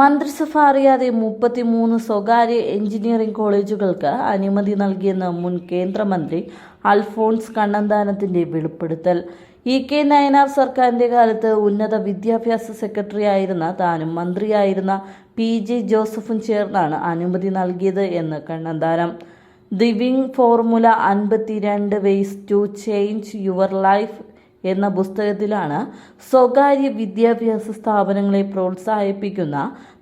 മന്ത്രിസഭ അറിയാതെ മുപ്പത്തിമൂന്ന് സ്വകാര്യ എഞ്ചിനീയറിംഗ് കോളേജുകൾക്ക് അനുമതി നൽകിയെന്ന് മുൻ കേന്ദ്രമന്ത്രി അൽഫോൺസ് കണ്ണന്താനത്തിന്റെ വെളിപ്പെടുത്തൽ. ഇ കെ നയനാർ സർക്കാരിന്റെ കാലത്ത് ഉന്നത വിദ്യാഭ്യാസ സെക്രട്ടറി ആയിരുന്ന താനും മന്ത്രിയായിരുന്ന പി ജെ ജോസഫും ചേർന്നാണ് അനുമതി നൽകിയത് എന്ന് കണ്ണന്താനം. ദി വിങ് ഫോർമുല അൻപത്തിരണ്ട് ways to change your life എന്ന പുസ്തകത്തിലാണ് സ്വകാര്യ വിദ്യാഭ്യാസ സ്ഥാപനങ്ങളെ പ്രോത്സാഹിപ്പിക്കുന്ന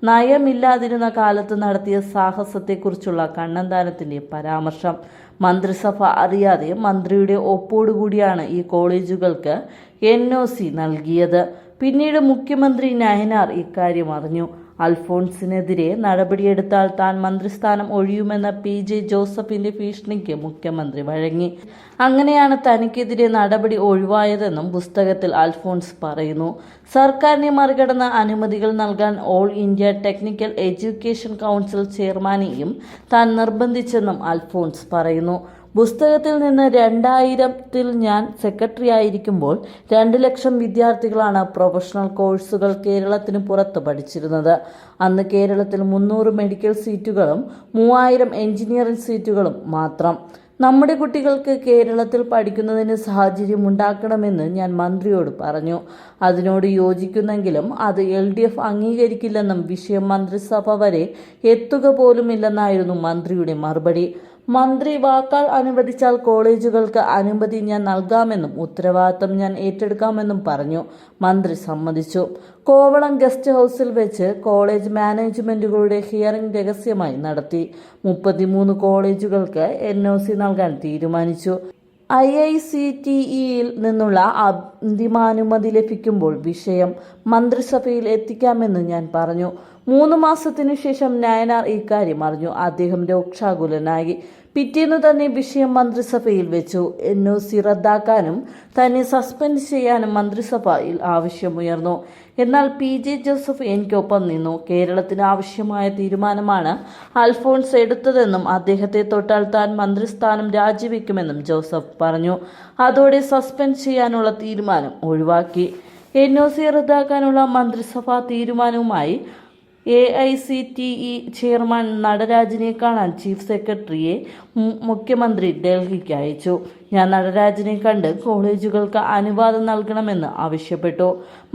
നയമില്ലാതിരുന്ന കാലത്ത് നടത്തിയ സാഹസത്തെക്കുറിച്ചുള്ള കണ്ണന്താനത്തിന്റെ പരാമർശം. മന്ത്രിസഭ അറിയാതെ മന്ത്രിയുടെ ഒപ്പോടുകൂടിയാണ് ഈ കോളേജുകൾക്ക് എൻ നൽകിയത്. പിന്നീട് മുഖ്യമന്ത്രി നയനാർ ഇക്കാര്യം അറിഞ്ഞു. അൽഫോൺസിനെതിരെ നടപടിയെടുത്താൽ താൻ മന്ത്രിസ്ഥാനം ഒഴിയുമെന്ന പി ജെ ജോസഫിന്റെ ഭീഷണിക്ക് മുഖ്യമന്ത്രി വഴങ്ങി. അങ്ങനെയാണ് തനിക്കെതിരെ നടപടി ഒഴിവായതെന്നും പുസ്തകത്തിൽ അൽഫോൺസ് പറയുന്നു. സർക്കാരിനെ മറികടന്ന അനുമതികൾ നൽകാൻ all India technical education council ചെയർമാനെയും താൻ നിർബന്ധിച്ചെന്നും അൽഫോൺസ് പറയുന്നു. പുസ്തകത്തിൽ നിന്ന് രണ്ടായിരത്തിൽ ഞാൻ സെക്രട്ടറി ആയിരിക്കുമ്പോൾ രണ്ട് ലക്ഷം വിദ്യാർത്ഥികളാണ് പ്രൊഫഷണൽ കോഴ്സുകൾ കേരളത്തിന് പുറത്ത് പഠിച്ചിരുന്നത്. അന്ന് കേരളത്തിൽ മുന്നൂറ് മെഡിക്കൽ സീറ്റുകളും മൂവായിരം എഞ്ചിനീയറിംഗ് സീറ്റുകളും മാത്രം. നമ്മുടെ കുട്ടികൾക്ക് കേരളത്തിൽ പഠിക്കുന്നതിന് സാഹചര്യം ഉണ്ടാക്കണമെന്ന് ഞാൻ മന്ത്രിയോട് പറഞ്ഞു. അതിനോട് യോജിക്കുന്നെങ്കിലും അത് എൽ ഡി എഫ് അംഗീകരിക്കില്ലെന്നും വിഷയം മന്ത്രിസഭ വരെ എത്തുക പോലുമില്ലെന്നായിരുന്നു മന്ത്രിയുടെ മറുപടി. മന്ത്രി വാക്കാൽ അനുവദിച്ചാൽ കോളേജുകൾക്ക് അനുമതി ഞാൻ നൽകാമെന്നും ഉത്തരവാദിത്തം ഞാൻ ഏറ്റെടുക്കാമെന്നും പറഞ്ഞു. മന്ത്രി സമ്മതിച്ചു. കോവളം ഗസ്റ്റ് ഹൗസിൽ വെച്ച് കോളേജ് മാനേജ്മെന്റുകളുടെ ഹിയറിംഗ് രഹസ്യമായി നടത്തി. മുപ്പത്തിമൂന്ന് കോളേജുകൾക്ക് എൻ ഒ സി നൽകാൻ തീരുമാനിച്ചു. ഐ ഐ സി ടി ഇയിൽ നിന്നുള്ള അന്തിമാനുമതി ലഭിക്കുമ്പോൾ വിഷയം മന്ത്രിസഭയിൽ എത്തിക്കാമെന്ന് ഞാൻ പറഞ്ഞു. മൂന്ന് മാസത്തിനു ശേഷം നയനാർ ഇക്കാര്യം അറിഞ്ഞു. അദ്ദേഹം രോക്ഷാകുലനായി. പിറ്റേന്ന് തന്നെ വിഷയം മന്ത്രിസഭയിൽ വെച്ചു. എൻ ഒ സി റദ്ദാക്കാനും തന്നെ സസ്പെൻഡ് ചെയ്യാനും മന്ത്രിസഭയിൽ ആവശ്യമുയർന്നു. എന്നാൽ പി ജെ ജോസഫ് എനിക്കൊപ്പം നിന്നു. കേരളത്തിന് ആവശ്യമായ തീരുമാനമാണ് അൽഫോൺസ് എടുത്തതെന്നും അദ്ദേഹത്തെ തൊട്ടാൽ താൻ മന്ത്രിസ്ഥാനം രാജിവെക്കുമെന്നും ജോസഫ് പറഞ്ഞു. അതോടെ സസ്പെൻഡ് ചെയ്യാനുള്ള തീരുമാനം ഒഴിവാക്കി. എൻ ഒ സി റദ്ദാക്കാനുള്ള മന്ത്രിസഭാ തീരുമാനവുമായി A I C T E chairman നടരാജിനെ കാണാൻ ചീഫ് സെക്രട്ടറിയെ മുഖ്യമന്ത്രി ഡൽഹിക്ക് അയച്ചു. ഞാൻ നടരാജിനെ കണ്ട് കോളേജുകൾക്ക് അനുവാദം നൽകണമെന്ന് ആവശ്യപ്പെട്ടു.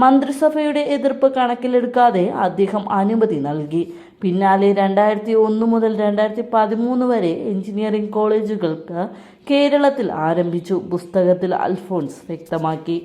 മന്ത്രിസഭയുടെ എതിർപ്പ് കണക്കിലെടുക്കാതെ അദ്ദേഹം അനുമതി നൽകി. പിന്നാലെ രണ്ടായിരത്തി ഒന്ന് മുതൽ രണ്ടായിരത്തി പതിമൂന്ന് വരെ എഞ്ചിനീയറിംഗ് കോളേജുകൾക്ക് കേരളത്തിൽ ആരംഭിച്ചു. പുസ്തകത്തിൽ അൽഫോൺസ് വ്യക്തമാക്കി.